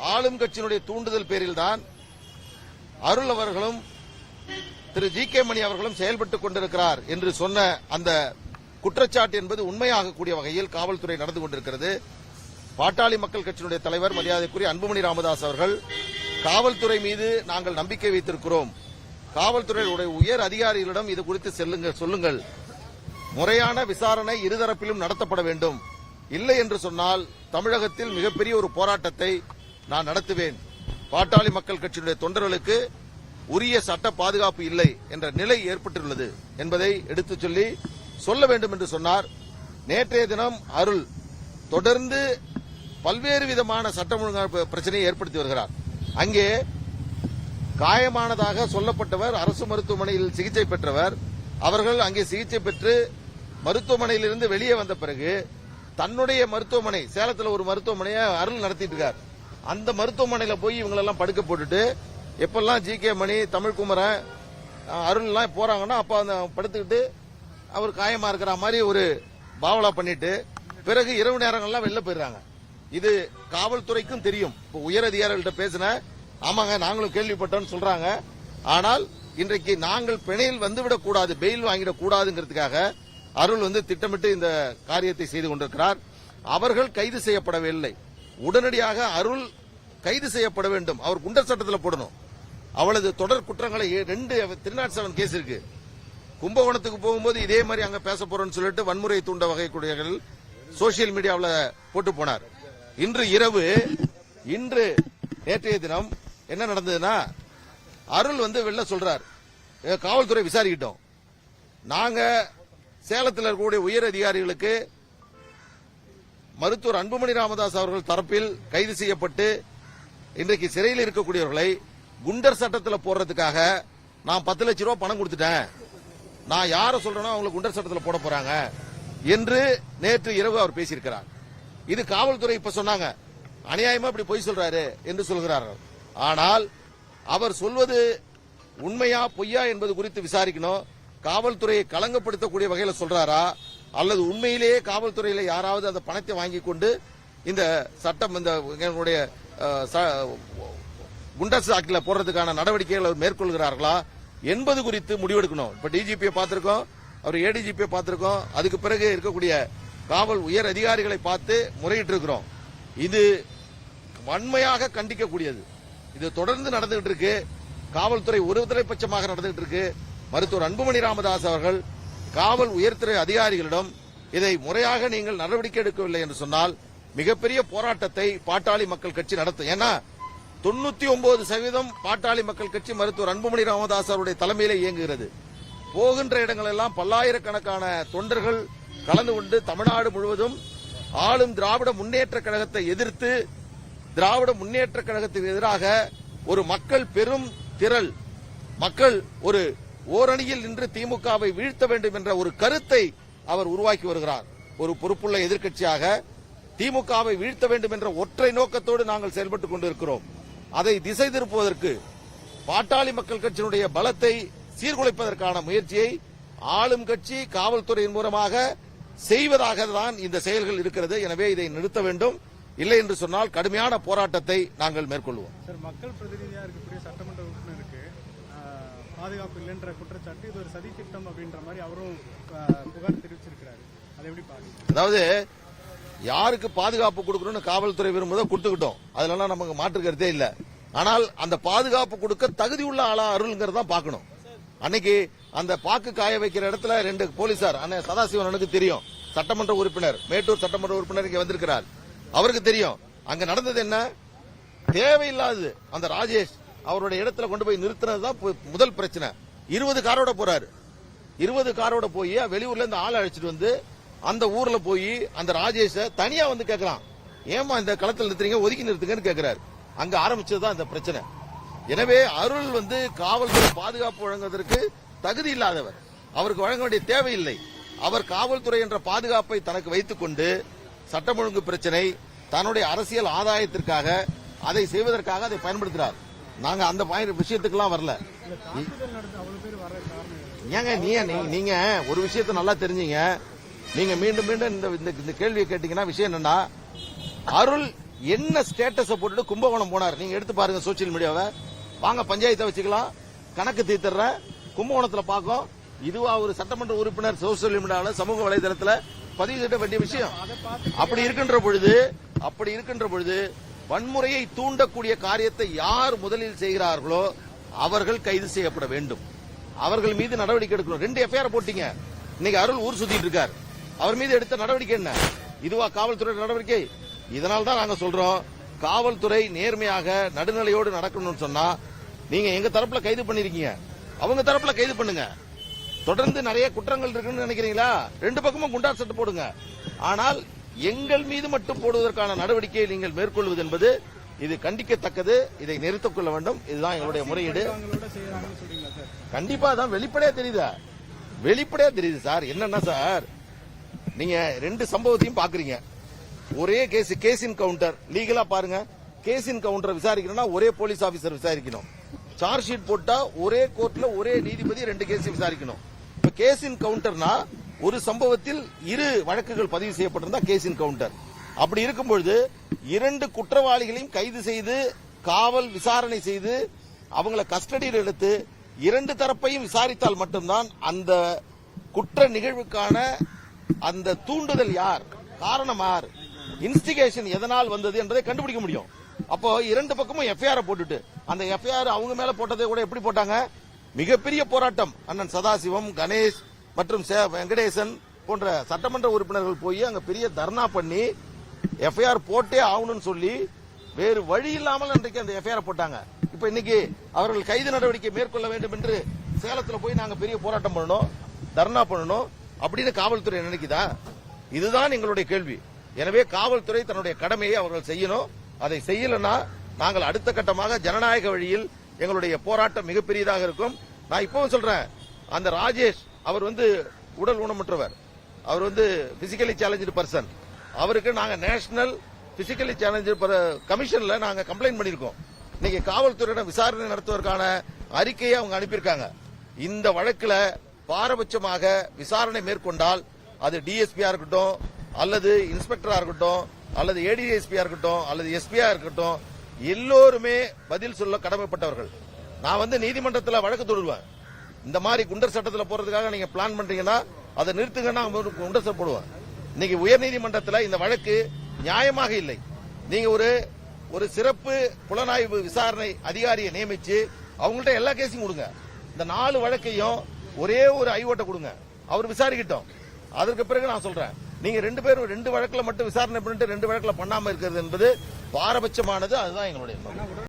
ஆளும் கட்சியினுடைய தூண்டுதல் பேரில்தான் அருள் அவர்களும் திரு ஜி கே மணி அவர்களும் செயல்பட்டுக் கொண்டிருக்கிறார் என்று சொன்ன அந்த குற்றச்சாட்டு என்பது உண்மையாகக்கூடிய வகையில் காவல்துறை நடந்து கொண்டிருக்கிறது. பாட்டாளி மக்கள் கட்சியினுடைய தலைவர் மரியாதைக்குரிய அன்புமணி ராமதாஸ் அவர்கள் காவல்துறை மீது நாங்கள் நம்பிக்கை வைத்திருக்கிறோம். காவல்துறையுடைய உயர் அதிகாரிகளிடம் இது குறித்து செல்லுங்கள் சொல்லுங்கள். முறையான விசாரணை இருதரப்பிலும் நடத்தப்பட வேண்டும். இல்லை என்று சொன்னால் தமிழகத்தில் மிகப்பெரிய ஒரு போராட்டத்தை நான் நடத்துவேன். பாட்டாளி மக்கள் கட்சியினுடைய தொண்டர்களுக்கு உரிய சட்ட பாதுகாப்பு இல்லை என்ற நிலை ஏற்பட்டுள்ளது என்பதை எடுத்துச் சொல்லி சொல்ல வேண்டும் என்று சொன்னார். நேற்றைய தினம் அருள் தொடர்ந்து பல்வேறு விதமான சட்டம் ஒழுங்கு பிரச்சனையை ஏற்படுத்தி வருகிறார். அங்கே காயமானதாக சொல்லப்பட்டவர் அரசு மருத்துவமனையில் சிகிச்சை பெற்றவர் அவர்கள் அங்கே சிகிச்சை பெற்று மருத்துவமனையிலிருந்து வெளியே வந்த பிறகு தன்னுடைய மருத்துவமனை சேலத்துல ஒரு மருத்துவமனையை அருள் நடத்திட்டு இருக்கார் அந்த மருத்துவமனையில போய் இவங்களெல்லாம் படுக்க போட்டுட்டு எப்பெல்லாம் ஜி கே மணி தமிழ்குமரன் அருள்லாம் அருள் எல்லாம் போறாங்கன்னா அப்ப அந்த படுத்துக்கிட்டு அவர் காயமா இருக்கிற மாதிரி ஒரு பாவலா பண்ணிட்டு பிறகு இரவு நேரங்கள்லாம் வெளில போயிடுறாங்க. இது காவல்துறைக்கும் தெரியும். இப்போ உயர் அதிகாரிகள்ட்ட பேசின ஆமாங்க நாங்களும் கேள்விப்பட்டோம்னு சொல்றாங்க. ஆனால் இன்றைக்கு நாங்கள் பிணையில் வந்துவிடக் கூடாது பெயில் வாங்கிடக் கூடாதுங்கிறதுக்காக அருள் வந்து திட்டமிட்டு இந்த காரியத்தை செய்து கொண்டிருக்கிறார். அவர்கள் கைது செய்யப்படவில்லை. உடனடியாக அருள் கைது செய்யப்பட வேண்டும். அவர் குண்டர் சட்டத்தில் போடணும். அவளது தொடர் குற்றங்களை ஏ- ரெண்டு த்ரீ நாட் செவன் கேஸ் இருக்கு. கும்பகோணத்துக்கு போகும்போது இதே மாதிரி அங்க பேச போறோம்னு சொல்லிட்டு வன்முறை தூண்ட வகை சோசியல் மீடியாவில் போட்டு போனார். இன்று இரவு இன்று நேற்றைய தினம் என்ன நடந்ததுன்னா அருள் வந்து வெளில சொல்றார். காவல்துறை விசாரிக்கிட்டோம். நாங்க சேலத்தில் இருக்கக்கூடிய உயர் அதிகாரிகளுக்கு மருத்துவர் அன்புமணி ராமதாஸ் அவர்கள் தரப்பில் கைது செய்யப்பட்டு இன்றைக்கு சிறையில் இருக்கக்கூடியவர்களை குண்டர் சட்டத்தில் போடுறதுக்காக நான் பத்து லட்சம் ரூபாய் பணம் கொடுத்துட்டேன். நான் யாரை சொல்றேனோ அவங்களை குண்டர் சட்டத்தில் போட போறாங்க என்று நேற்று இரவு அவர் பேசியிருக்கிறார். இது காவல்துறை இப்ப சொன்னாங்க. அநியாயமா இப்படி பொய் சொல்றாரு என்று சொல்கிறார்கள். ஆனால் அவர் சொல்வது உண்மையா பொய்யா என்பது குறித்து விசாரிக்கணும். காவல்துறையை களங்கப்படுத்தக்கூடிய வகையில் சொல்றாரா? அல்லது உண்மையிலேயே காவல்துறையில யாராவது அந்த பணத்தை வாங்கி கொண்டு இந்த சட்டம் இந்த எங்களுடைய ச- குண்டர்ஸ் ஆக்டில போடுறதுக்கான நடவடிக்கைகளை மேற்கொள்கிறார்களா? என்பது குறித்து முடிவெடுக்கணும். இப்ப டிஜிபியை பார்த்திருக்கோம் அவர் ஏடிஜிபியை பார்த்திருக்கோம். அதுக்கு பிறகு இருக்கக்கூடிய காவல் உயர் அதிகாரிகளை பார்த்து முறையிட்டு இருக்கிறோம் இது வன்மையாக கண்டிக்கக்கூடியது. இது தொடர்ந்து நடந்துகிட்டு இருக்கு. காவல்துறை ஒருதலை பட்சமாக நடந்துகிட்டு இருக்கு. மருத்துவர் அன்புமணி ராமதாஸ் அவர்கள் காவல் உயர்துறை அதிகாரிகளிடம் இதை முறையாக நீங்கள் நடவடிக்கை எடுக்கவில்லை என்று சொன்னால் மிகப்பெரிய போராட்டத்தை பாட்டாளி மக்கள் கட்சி நடத்தும். ஏன்னா தொண்ணூத்தி ஒன்பது சதவீதம் பாட்டாளி மக்கள் கட்சி மருத்துவர் அன்புமணி ராமதாஸ் அவருடைய தலைமையில இயங்குகிறது. போகின்ற இடங்கள் எல்லாம் பல்லாயிரக்கணக்கான தொண்டர்கள் கலந்து கொண்டு தமிழ்நாடு முழுவதும் ஆளும் திராவிட முன்னேற்ற கழகத்தை எதிர்த்து திராவிட முன்னேற்ற கழகத்துக்கு எதிராக ஒரு மக்கள் பெரும் திரள் மக்கள் ஒரு ஓரணியில் நின்று திமுகவை வீழ்த்த வேண்டும் என்ற ஒரு கருத்தை அவர் உருவாக்கி வருகிறார். ஒரு பொறுப்புள்ள எதிர்க்கட்சியாக திமுகவை வீழ்த்த வேண்டும் என்ற ஒற்றை நோக்கத்தோடு நாங்கள் செயல்பட்டுக் கொண்டிருக்கிறோம். அதை திசை திருப்புவதற்கு பாட்டாளி மக்கள் கட்சியினுடைய பலத்தை சீர்குலைப்பதற்கான முயற்சியை ஆளும் கட்சி காவல்துறையின் மூலமாக செய்வதாக தான் இந்த செயல்கள் இருக்கிறது. எனவே இதை நிறுத்த வேண்டும். இல்லை என்று சொன்னால் கடுமையான போராட்டத்தை நாங்கள் மேற்கொள்வோம். சார் மக்கள் பிரதிநிதியா இருக்கக்கூடிய சட்டமன்ற உறுப்பினருக்கு பாதுகாப்பு இல்லைன்ற குற்றச்சாட்டு இது ஒரு சதி திட்டம் அப்படின்ற மாதிரி அவரும் புகார் தெரிவிச்சிருக்கிறாரு. அதை எப்படி பாருங்க அதாவது யாருக்கு பாதுகாப்பு கொடுக்கணும்னு காவல்துறை விரும்புதோ கொடுத்துக்கிட்டோம். அதுலலாம் நமக்கு மாற்று கருத்தே இல்ல. ஆனால் அந்த பாதுகாப்பு கொடுக்க தகுதி உள்ள ஆளா அருள்ங்கிறத பார்க்கணும் அன்னைக்கு அந்த பாக்கு காய வைக்கிற இடத்துல ரெண்டு போலீசார் அண்ணன் சதாசிவன் அண்ணனுக்கு தெரியும். சட்டமன்ற உறுப்பினர் மேட்டூர் சட்டமன்ற உறுப்பினர் இங்க வந்திருக்கிறார். அவருக்கு தெரியும். அங்க நடந்தது என்ன? தேவையில்லாதது. அந்த ராஜேஷ் அவருடைய இடத்துல கொண்டு போய் நிறுத்தினதுதான் பு- முதல் பிரச்சனை. இருபது காரோட போறாரு. இருபது காரோட போய் வெளியூர்ல இருந்து ஆள் அழைச்சிட்டு வந்து அந்த ஊர்ல போய் அந்த ராஜேஷ தனியா வந்து கேட்கலாம். ஏமா இந்த களத்தில் நிறுத்துறீங்க? ஒதுக்கி நிறுத்துங்கன்னு கேட்கிறாரு. அங்க ஆரம்பிச்சதுதான் இந்த பிரச்சனை. எனவே அருள் வந்து காவல்துறை பாதுகாப்பு வழங்குவதற்கு தகுதி இல்லாதவர். அவருக்கு வழங்க வேண்டிய தேவையில்லை. அவர் காவல்துறை என்ற பாதுகாப்பை தனக்கு வைத்துக் கொண்டு சட்டம் ஒழுங்கு பிரச்சனை தன்னுடைய அரசியல் ஆதாயத்திற்காக அதை செய்வதற்காக அதை பயன்படுத்துகிறார் நாங்க அந்த பாயிண்ட் விஷயத்துக்கெல்லாம் வரல. ஏங்க நீங்க நீ- நீங்க ஒரு விஷயத்த நல்லா தெரிஞ்சீங்க. நீங்க மீண்டும் மீண்டும் இந்த இந்த- இந்த கேள்வியை கேட்டீங்கன்னா விஷயம் என்னன்னா அருள் என்ன ஸ்டேட்டஸ போட்டுட்டு கும்பகோணம் போனார்? நீங்க எடுத்து பாருங்க சோசியல் மீடியாவை வாங்க பஞ்சாயத்தை வச்சுக்கலாம். கணக்கு தீர்த்துறேன் கும்பகோணத்துல பார்க்கும் இதுவா ஒரு சட்டமன்ற உறுப்பினர் சோசியல் மீடியாவில் சமூக வலைதளத்துல பதிவு செய்ய வேண்டிய விஷயம். அப்படி இருக்கின்ற பொழுது அப்படி இருக்கின்ற பொழுது வன்முறையை தூண்டக்கூடிய காரியத்தை யார் முதலில் செய்கிறார்களோ அவர்கள் கைது செய்யப்பட வேண்டும். அவர்கள் மீது நடவடிக்கை எடுக்கணும். ரெண்டு எஃப்ஐஆர் போட்டீங்க. இன்னைக்கு அருள் ஊர் சுத்திட்டு இருக்கார். அவர் மீது எடுத்த நடவடிக்கை என்ன? இதுவா காவல்துறை நடவடிக்கை? இதனால தான் நாங்க சொல்றோம் காவல்துறை நேர்மையாக நடுநிலையோடு நடக்கணும்னு சொன்னா நீங்க எங்க தரப்புல கைது பண்ணிருக்கீங்க? அவங்க தரப்புல கைது பண்ணுங்க. தொடர்ந்து நிறைய குற்றங்கள் இருக்குன்னு நினைக்கிறீங்களா? ரெண்டு பக்கமும் குண்டார் சட்டை போடுங்க. ஆனால் எங்கள் மீது மட்டும் போடுவதற்கான நடவடிக்கையை நீங்கள் மேற்கொள்வது என்பது இது கண்டிக்கத்தக்கது. இதை நிறுத்திக் கொள்ள வேண்டும். இதுதான் எங்களுடைய முறையீடு. கண்டிப்பா தான் வெளிப்படையா தெரியுதா? வெளிப்படையா தெரியுது சார். என்னன்னா சார் நீங்க ரெண்டு சம்பவத்தையும் பாக்குறீங்க. ஒரே கேஸ் கேஸின் கவுண்டர் லீகலா பாருங்க. கேஸின் கவுண்டர் விசாரிக்கணும்னா ஒரே போலீஸ் ஆபீசர் விசாரிக்கணும். சார்ஜ் ஷீட் போட்டா ஒரே கோர்ட்ல ஒரே நீதிபதி ரெண்டு கேஸ் விசாரிக்கணும். இப்ப கேஸின் கவுண்டர்னா ஒரு சம்பவத்தில் இரு வழக்குகள் பதிவு செய்யப்பட்டிருந்தா கேஸின் கவுண்டர் அப்படி இருக்கும் பொழுது இரண்டு குற்றவாளிகளையும் கைது செய்து காவல் விசாரணை செய்து அவங்கள கஸ்டடியில் எடுத்து இரண்டு தரப்பையும் விசாரித்தால் மட்டும்தான் அந்த குற்ற நிகழ்வுக்கான அந்த தூண்டுதல் யார் காரணம் யார் இன்ஸ்டிகேஷன் எதனால் வந்தது என்பதை கண்டுபிடிக்க முடியும். அப்போ இரண்டு பக்கமும் எஃப்ஐஆர் போட்டுட்டு அந்த எஃப்ஐஆர் அவங்க மேல போட்டதை கூட எப்படி போட்டாங்க? மிகப்பெரிய போராட்டம். அண்ணன் சதாசிவம் கணேஷ் மற்றும் சே- வெங்கடேசன் போன்ற சட்டமன்ற உறுப்பினர்கள் போய் அங்க பெரிய தர்ணா பண்ணி எஃப்ஐஆர் போட்டே ஆகணும்னு சொல்லி வேறு வழி இல்லாமல் இன்றைக்கு அந்த எஃப்ஐஆர் போட்டாங்க. இப்ப இன்னைக்கு அவர்கள் கைது நடவடிக்கை மேற்கொள்ள வேண்டும் என்று சேலத்துல போய் நாங்க பெரிய போராட்டம் பண்ணணும் தர்ணா பண்ணணும் அப்படின்னு காவல்துறை நினைக்குதா? இதுதான் எங்களுடைய கேள்வி. எனவே காவல்துறை தன்னுடைய கடமையை அவர்கள் செய்யணும். அதை செய்யலன்னா நாங்கள் அடுத்த கட்டமாக ஜனநாயக வழியில் எங்களுடைய போராட்டம் மிகப்பெரியதாக இருக்கும். நான் இப்பவும் சொல்றேன் அந்த ராஜேஷ் அவர் வந்து உடல் ஊனமுற்றவர். அவர் வந்து பிசிக்கலி சேலஞ்சு பர்சன் அவருக்கு நாங்க நேஷனல் பிசிக்கலி சேலஞ்சு கமிஷன்ல நாங்க கம்ப்ளைண்ட் பண்ணிருக்கோம் இன்னைக்கு காவல்துறையிடம் விசாரணை நடத்துவதற்கான அறிக்கையை அவங்க அனுப்பியிருக்காங்க. இந்த வழக்குல பாரபட்சமாக விசாரணை மேற்கொண்டால் அது டிஎஸ்பியா இருக்கட்டும் அல்லது இன்ஸ்பெக்டரா இருக்கட்டும் அல்லது ஏடிஎஸ்பியா இருக்கட்டும் அல்லது எஸ்பியா இருக்கட்டும் எல்லோருமே பதில் சொல்ல கடமைப்பட்டவர்கள். நான் வந்து நீதிமன்றத்தில் வழக்கு தொடருவேன் இந்த மாதிரி குண்டர் சட்டத்தில் போறதுக்காக நீங்க பிளான் பண்றீங்கன்னா அதை நிறுத்துங்கன்னா குண்டர் சட்டம் போடுவேன் இன்னைக்கு உயர்நீதிமன்றத்தில் இந்த வழக்கு நியாயமாக இல்லை. நீங்க ஒரு ஒரு சிறப்பு புலனாய்வு விசாரணை அதிகாரியை நியமிச்சு அவங்கள்ட்ட எல்லா கேஸையும் கொடுங்க. இந்த நாலு வழக்கையும் ஒரே ஒரு ஐஓட்டை கொடுங்க. அவர் விசாரிக்கிட்டோம். அதற்கு பிறகு நான் சொல்றேன். நீங்க ரெண்டு பேரும் ரெண்டு வழக்கில் மட்டும் விசாரணை பண்ணிட்டு ரெண்டு வழக்கில் பண்ணாம இருக்கிறது என்பது பாரபட்சமானது. அதுதான் எங்களுடைய